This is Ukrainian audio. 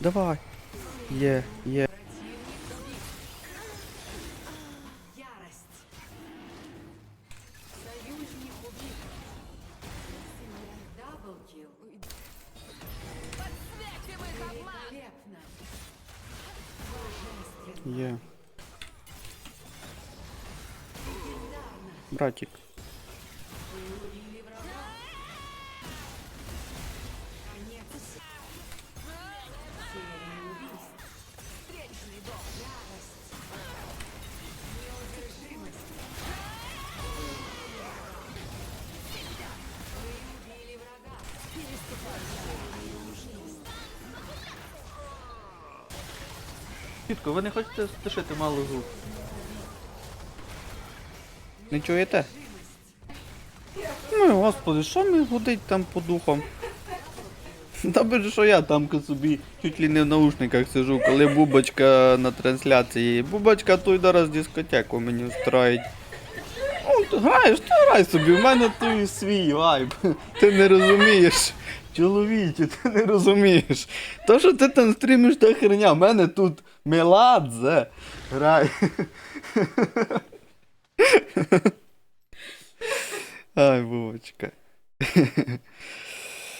Давай. Є, є. Ярость. Союзник Убили ви не хочете стишити малу звук? Не чуєте? Ну, господи, що мені гудить там по духам? Добре, що я там собі чуть ли не в наушниках сижу, коли бубочка на трансляції. Бубочка той зараз дискотеку мені устроїть. Ну, ти граєш, ти грай собі, в мене той свій вайб. Ти не розумієш. Чоловіче, ти не розумієш. То, що ти там стрімиш, та херня, в мене тут меладзе. Грай. Ай, бубочка.